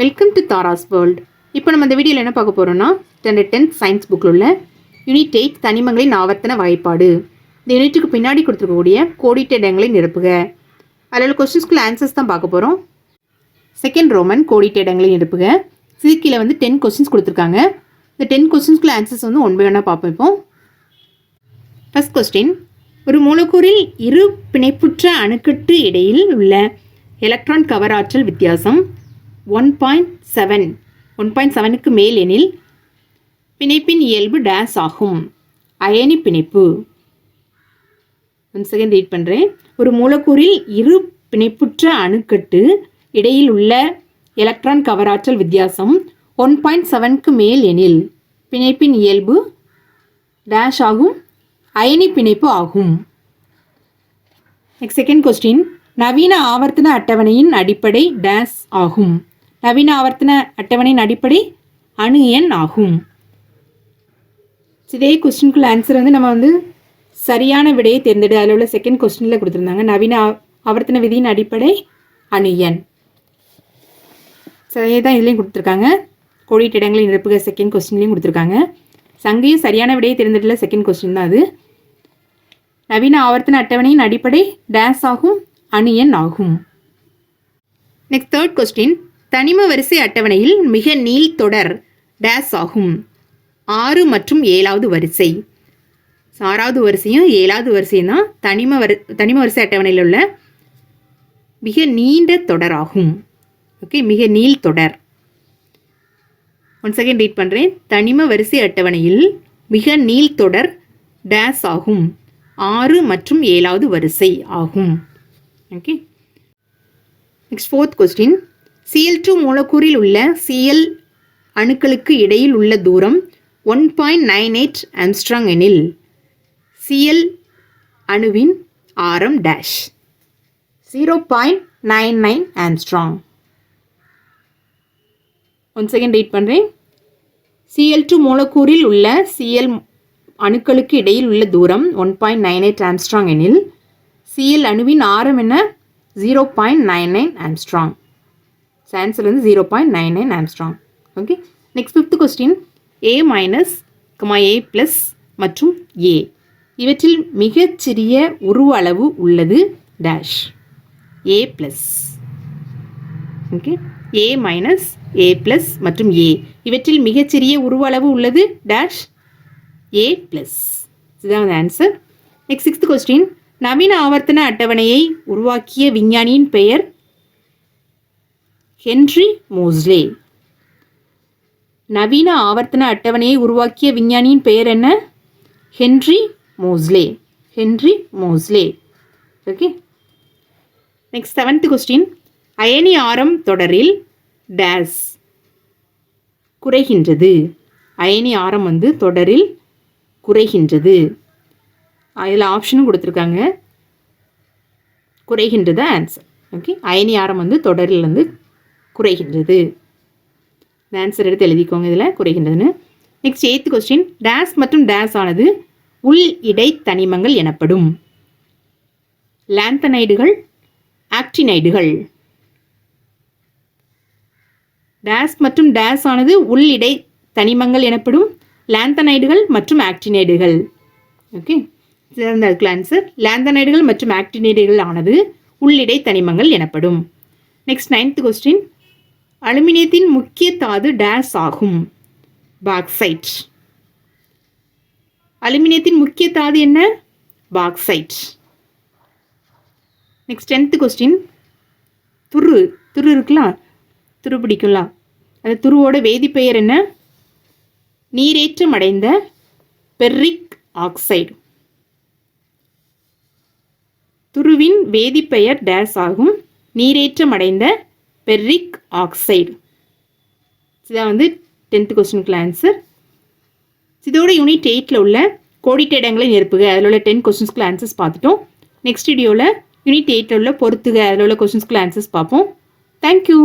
Welcome to Tara's world இப்போ நம்ம இந்த வீடியோவில் என்ன பார்க்க போகிறோம்னா ஸ்டாண்டர்ட் டென்த் சயின்ஸ் புக்கில் உள்ள யூனிட் எயிட் தனிமங்களின் ஆவர்த்தன வாய்ப்பாடு. இந்த யூனிட்டுக்கு பின்னாடி கொடுத்துருக்கக்கூடிய கோடிட்ட இடங்களை நிரப்புக. அதில் உள்ள கொஸ்டின்ஸ்க்குள்ள ஆன்சர்ஸ் தான் பார்க்க போகிறோம் செகண்ட் ரோமன் கோடிட்ட இடங்களை நிரப்புக. சிக்கியில் வந்து டென் கொஸ்டின்ஸ் கொடுத்துருக்காங்க. இந்த டென் கொஸ்டின்ஸ்குள்ள ஆன்சர்ஸ் வந்து ஒன் பை ஒன்னாக பார்ப்போம் இப்போ. கொஸ்டின் ஒரு மூலக்கூறில் இரு பிணைப்புற்ற அணுக்கட்டு இடையில் உள்ள எலக்ட்ரான் கவர் ஆற்றல் வித்தியாசம். One point seven. One point செவனுக்கு மேல் எனில் பிணைப்பின் இயல்பு டேஸ் ஆகும். அயனி பிணைப்பு. ஒன் செகண்ட் ரீட் பண்ணுறேன் ஒரு மூலக்கூறில் இரு பிணைப்புற்ற அணுக்கட்டு இடையில் உள்ள எலக்ட்ரான் கவராற்றல் வித்தியாசம் ஒன் பாயிண்ட் செவனுக்கு மேல் எனில் பிணைப்பின் இயல்பு டேஷ் ஆகும். அயனி பிணைப்பு ஆகும். நெக்ஸ்ட் செகண்ட் கொஸ்டின் நவீன ஆவர்த்தன அட்டவணையின் அடிப்படை டேஸ் ஆகும். நவீன ஆவர்த்தன அட்டவணையின் அடிப்படை அணு எண் ஆகும். இதே கொஸ்டினுக்குள்ள ஆன்சர் வந்து நம்ம வந்து சரியான விடையை தேர்ந்தெடு. அதில் உள்ள செகண்ட் கொஸ்டினில் கொடுத்துருந்தாங்க. நவீன ஆவர்த்தன விதியின் அடிப்படை அணு எண். சரியே தான் இதுலேயும் கொடுத்துருக்காங்க. கோடிட்ட இடங்களை நிரப்புக செகண்ட் கொஸ்டின்லேயும் கொடுத்துருக்காங்க. சங்கையும் சரியான விடையை தேர்ந்தெடுல செகண்ட் கொஸ்டின் தான் அது. நவீன ஆவர்த்தன அட்டவணையின் அடிப்படை டேஸ் ஆகும் அணு எண் ஆகும். நெக்ஸ்ட் தேர்ட் கொஸ்டின் தனிம வரிசை அட்டவணையில் மிக நீள் தொடர் டேஸ் ஆகும். ஆறு மற்றும் ஏழாவது வரிசை. ஆறாவது வரிசையும் ஏழாவது வரிசையும் தான் தனிம வரி தனிம வரிசை அட்டவணையில் உள்ள மிக நீண்ட தொடராகும். ஓகே மிக நீள் தொடர். ஒன் செகண்ட் ரீட் பண்ணுறேன் தனிம வரிசை அட்டவணையில் மிக நீள் தொடர் டேஸ் ஆகும். ஆறு மற்றும் ஏழாவது வரிசை ஆகும். Okay next fourth question CL two மூலக்கூறில் உள்ள சிஎல் அணுக்களுக்கு இடையில் உள்ள தூரம் one point nine eight angstrom எனில் சிஎல் அணுவின் ஆரம் dash. Zero point nine nine angstrom. One second read பண்ணுறேன் சிஎல் டூ மூலக்கூறில் உள்ள சிஎல் அணுக்களுக்கு இடையில் உள்ள தூரம் one point nine eight angstrom எனில் சிஎல் அணுவின் ஆரம் என்ன? Zero point nine nine angstrom. Answer வந்து zero point nine nine angstrom okay next fifth question A minus comma A plus மற்றும் ஏ இவற்றில் மிகச்சிறிய உருவ அளவு உள்ளது dash A plus okay A minus A plus மற்றும் ஏ இவற்றில் மிகச்சிறிய உருவ அளவு உள்ளது டேஷ் ஏ ப்ளஸ் இதுதான் ஆன்சர் நெக்ஸ்ட் சிக்ஸ்த் கொஸ்டின் நவீன ஆவர்த்தன அட்டவணையை உருவாக்கிய விஞ்ஞானியின் பெயர் ஹென்றி மோஸ்லே. நவீன ஆவர்த்தன அட்டவணையை உருவாக்கிய விஞ்ஞானியின் பெயர் என்ன? Henry Moseley. Henry Moseley. Okay. Next seventh question அயனி ஆரம் தொடரில் டேஸ் குறைகின்றது. அயனி ஆரம் வந்து தொடரில் குறைகின்றது. அதில் ஆப்ஷனும் கொடுத்துருக்காங்க. குறைகின்றது ஆன்சர் ஓகே அயனி ஆரம் வந்து தொடரில் வந்து குறைகின்றது. ஆன்சர் எடுத்து எழுதிக்கோங்க இதில் குறைகின்றதுன்னு. நெக்ஸ்ட் எயித்து கொஸ்டின் டேஸ் மற்றும் டேஸ் ஆனது உள் இடை தனிமங்கள் எனப்படும். லாந்தனைடுகள் ஆக்டினைடுகள் டேஸ் மற்றும் டேஸ் ஆனது உள் இடை தனிமங்கள் எனப்படும். லாந்தனைடுகள் மற்றும் ஆக்டினைடுகள் ஓகே சிறந்த ஆன்சர் லாந்தனைடுகள் மற்றும் ஆக்டினைடுகள் ஆனது உள்ளிடை தனிமங்கள் எனப்படும். நெக்ஸ்ட் நைன்த் கொஸ்டின் அலுமினியத்தின் முக்கிய தாது டேஸ் ஆகும். பாக்சைட். அலுமினியத்தின் முக்கிய தாது என்ன? பாக்சைட். நெக்ஸ்ட் டென்த்து கொஸ்டின் துரு. துரு இருக்கலாம் துரு பிடிக்கலாம் அந்த துருவோட வேதிப்பெயர் என்ன? நீரேற்றம் அடைந்த பெர்ரிக் ஆக்சைடு. துருவின் வேதிப்பெயர் டேஸ் ஆகும். நீரேற்றம் அடைந்த பெர்ரிக் ஆக்சைடு இதான் வந்து டென்த் கொஸ்டினுக்குள்ள ஆன்சர் இதோட யூனிட் எயிட்டில் உள்ள கோடிட்ட இடங்களை நிரப்புக. அதில் உள்ள டென் கொஸ்டின்ஸ்க்குள்ள ஆன்சர்ஸ் பார்த்துட்டோம். நெக்ஸ்ட் வீடியோவில் யூனிட் எயிட்டில் உள்ள பொறுத்துக அதில் உள்ள கொஸ்டின்ஸ்க்குள்ள ஆன்சர்ஸ் பார்ப்போம். தேங்க்யூ